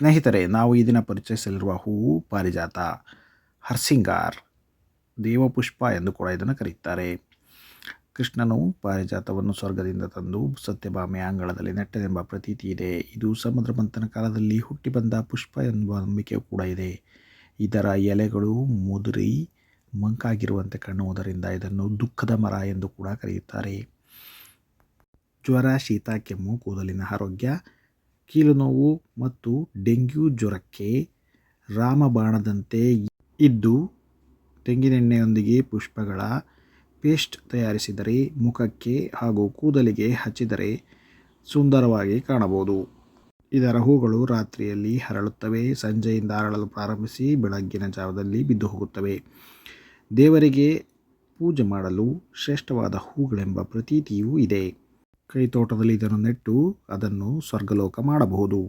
ಸ್ನೇಹಿತರೆ, ನಾವು ಈ ದಿನ ಪರಿಚಯಿಸಲಿರುವ ಹೂವು ಪಾರಿಜಾತ ಹರ್ಸಿಂಗಾರ್, ದೇವಪುಷ್ಪ ಎಂದು ಕೂಡ ಇದನ್ನು ಕರೆಯುತ್ತಾರೆ ಕೃಷ್ಣನು ಪಾರಿಜಾತವನ್ನು ಸ್ವರ್ಗದಿಂದ ತಂದು ಸತ್ಯಭಾಮೆಯ ಅಂಗಳದಲ್ಲಿ ನೆಟ್ಟದೆಂಬ ಪ್ರತೀತಿ ಇದೆ. ಇದು ಸಮುದ್ರ ಮಂಥನ ಕಾಲದಲ್ಲಿ ಹುಟ್ಟಿ ಬಂದ ಪುಷ್ಪ ಎಂಬ ನಂಬಿಕೆ ಕೂಡ ಇದೆ. ಇದರ ಎಲೆಗಳು ಮುದುರಿ ಮಂಕಾಗಿರುವಂತೆ ಕಾಣುವುದರಿಂದ ಇದನ್ನು ದುಃಖದ ಮರ ಎಂದು ಕೂಡ ಕರೆಯುತ್ತಾರೆ. ಜ್ವರ, ಶೀತ, ಕೆಮ್ಮು, ಕೂದಲಿನ ಆರೋಗ್ಯ ಕೀಲು ನೋವು ಮತ್ತು ಡೆಂಗ್ಯೂ ಜ್ವರಕ್ಕೆ ರಾಮಬಾಣದಂತೆ ಇದ್ದು ತೆಂಗಿನೆಣ್ಣೆಯೊಂದಿಗೆ ಪುಷ್ಪಗಳ ಪೇಸ್ಟ್ ತಯಾರಿಸಿದರೆ ಮುಖಕ್ಕೆ ಹಾಗೂ ಕೂದಲಿಗೆ ಹಚ್ಚಿದರೆ ಸುಂದರವಾಗಿ ಕಾಣಬಹುದು. ಇದರ ಹೂಗಳು ರಾತ್ರಿಯಲ್ಲಿ ಹರಳುತ್ತವೆ, ಸಂಜೆಯಿಂದ ಅರಳಲು ಪ್ರಾರಂಭಿಸಿ ಬೆಳಗ್ಗಿನ ಜಾವದಲ್ಲಿ ಬಿದ್ದು ಹೋಗುತ್ತವೆ. ದೇವರಿಗೆ ಪೂಜೆ ಮಾಡಲು ಶ್ರೇಷ್ಠವಾದ ಹೂಗಳೆಂಬ ಪ್ರತೀತಿಯೂ ಇದೆ. ಕೈ ತೋಟದಲ್ಲಿ ಇದನ್ನು ನೆಟ್ಟು ಅದನ್ನು ಸ್ವರ್ಗಲೋಕ ಮಾಡಬಹುದು.